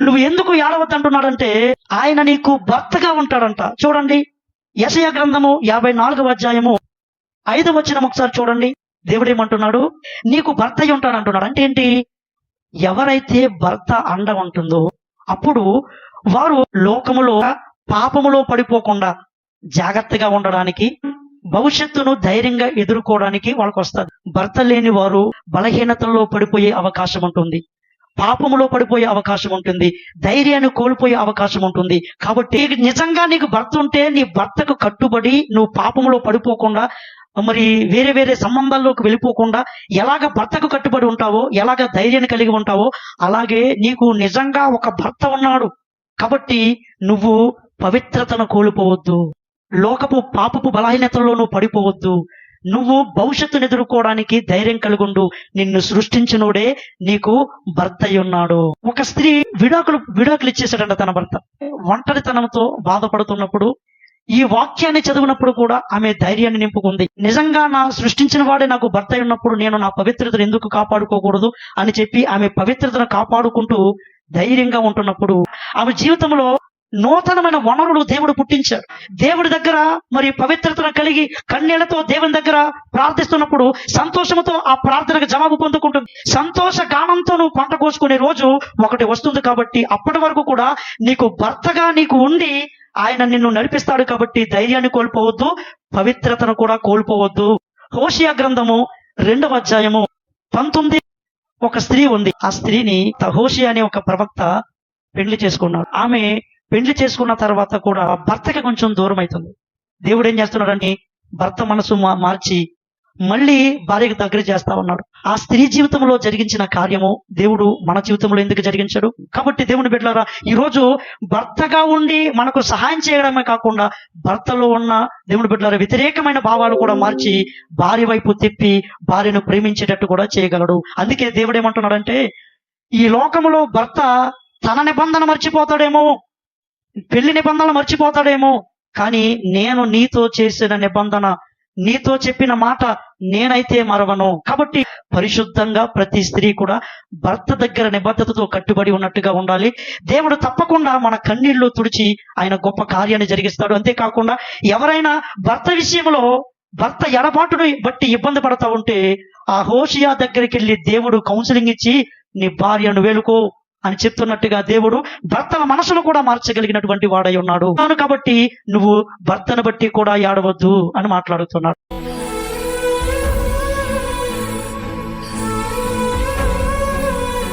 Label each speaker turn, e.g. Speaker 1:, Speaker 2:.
Speaker 1: నువ్వు ఎందుకు ఏడవద్దంటున్నాడంటే ఆయన నీకు భర్తగా ఉంటాడంట. చూడండి యశయ గ్రంథము యాభై నాలుగవ అధ్యాయము ఐదు వచ్చిన ఒకసారి చూడండి. దేవుడేమంటున్నాడు నీకు భర్త అయి ఉంటాడు అంటున్నాడు అంటే ఏంటి? ఎవరైతే భర్త అండ ఉంటుందో అప్పుడు వారు లోకములో పాపములో పడిపోకుండా జాగ్రత్తగా ఉండడానికి భవిష్యత్తును ధైర్యంగా ఎదుర్కోవడానికి వాళ్ళకి వస్తారు భర్త లేని వారు బలహీనతల్లో పడిపోయే అవకాశం ఉంటుంది. పాపములో పడిపోయే అవకాశం ఉంటుంది ధైర్యాన్ని కోల్పోయే అవకాశం ఉంటుంది. కాబట్టి నిజంగా నీకు భర్త ఉంటే నీ భర్తకు కట్టుబడి నువ్వు పాపములో పడిపోకుండా మరి వేరే వేరే సంబంధాల్లోకి వెళ్ళిపోకుండా ఎలాగ భర్తకు కట్టుబడి ఉంటావో ఎలాగ ధైర్యాన్ని కలిగి ఉంటావో అలాగే నీకు నిజంగా ఒక భర్త ఉన్నాడు. కాబట్టి నువ్వు పవిత్రతను కోల్పోవద్దు. లోకపు పాపపు బలహీనతలో నువ్వు పడిపోవద్దు. నువ్వు భవిష్యత్తును ఎదుర్కోవడానికి ధైర్యం కలుగుండు. నిన్ను సృష్టించినోడే నీకు భర్త ఉన్నాడు ఒక స్త్రీ విడాకులు విడాకులు ఇచ్చేసాడంట తన భర్త. ఒంటరితనంతో బాధపడుతున్నప్పుడు ఈ వాక్యాన్ని చదివినప్పుడు కూడా ఆమె ధైర్యాన్ని నింపుకుంది. నిజంగా నా సృష్టించిన వాడే నాకు భర్త అయి ఉన్నప్పుడు నేను నా పవిత్రతను ఎందుకు కాపాడుకోకూడదు అని చెప్పి ఆమె పవిత్రతను కాపాడుకుంటూ ధైర్యంగా ఉంటున్నప్పుడు ఆమె జీవితంలో నూతనమైన వనరులు దేవుడు పుట్టించాడు. దేవుడి దగ్గర మరి పవిత్రతను కలిగి కన్నీళ్ళతో దేవుని దగ్గర ప్రార్థిస్తున్నప్పుడు సంతోషంతో ఆ ప్రార్థనకు జవాబు పొందుకుంటుంది. సంతోష గానంతో నువ్వు పంట కోసుకునే రోజు ఒకటి వస్తుంది కాబట్టి అప్పటి వరకు కూడా నీకు భర్తగా నీకు ఉండి ఆయన నిన్ను నడిపిస్తాడు కాబట్టి ధైర్యాన్ని కోల్పోవద్దు పవిత్రతను కూడా కోల్పోవద్దు. హోషియా గ్రంథము రెండవ అధ్యాయము పంతొమ్మిది ఒక స్త్రీ ఉంది. ఆ స్త్రీని హోషియా అనే ఒక ప్రవక్త పెళ్ళి చేసుకున్నాడు. ఆమె పెళ్ళి చేసుకున్న తర్వాత కూడా భర్తకి కొంచెం దూరం అవుతుంది దేవుడు ఏం చేస్తున్నాడని భర్త మనసు మా- మార్చి మళ్ళీ భార్యకు దగ్గర చేస్తా ఉన్నాడు. ఆ స్త్రీ జీవితంలో జరిగించిన కార్యము దేవుడు మన జీవితంలో ఎందుకు జరిగించాడు? కాబట్టి దేవుని బిడ్డలారా ఈ రోజు భర్తగా ఉండి మనకు సహాయం చేయడమే కాకుండా భర్తలో ఉన్న దేవుని బిడ్డలారా వ్యతిరేకమైన భావాలు కూడా మార్చి భార్య వైపు తిప్పి భార్యను ప్రేమించేటట్టు కూడా చేయగలడు. అందుకే దేవుడు ఏమంటున్నాడంటే ఈ లోకములో భర్త తన నిబంధన మర్చిపోతాడేమో పెళ్ళి నిబంధనలు మర్చిపోతాడేమో కానీ నేను నీతో చేసిన నిబంధన నీతో చెప్పిన మాట నేనైతే మరవను. కాబట్టి పరిశుద్ధంగా ప్రతి స్త్రీ కూడా భర్త దగ్గర నిబద్ధతతో కట్టుబడి ఉన్నట్టుగా ఉండాలి. దేవుడు తప్పకుండా మన కన్నీళ్ళు తుడిచి ఆయన గొప్ప కార్యాన్ని జరిగిస్తాడు. అంతేకాకుండా ఎవరైనా భర్త విషయంలో భర్త ఎడబాటును బట్టి ఇబ్బంది పడతా ఉంటే ఆ హోషియా దగ్గరికి వెళ్ళి దేవుడు కౌన్సిలింగ్ ఇచ్చి నీ భార్యను వేలుకో. అని చెప్తున్నట్టుగా దేవుడు భర్తల మనసును కూడా మార్చగలిగినటువంటి వాడై ఉన్నాడు. కాబట్టి నువ్వు భర్తను బట్టి కూడా ఏడవద్దు అని మాట్లాడుతున్నాడు.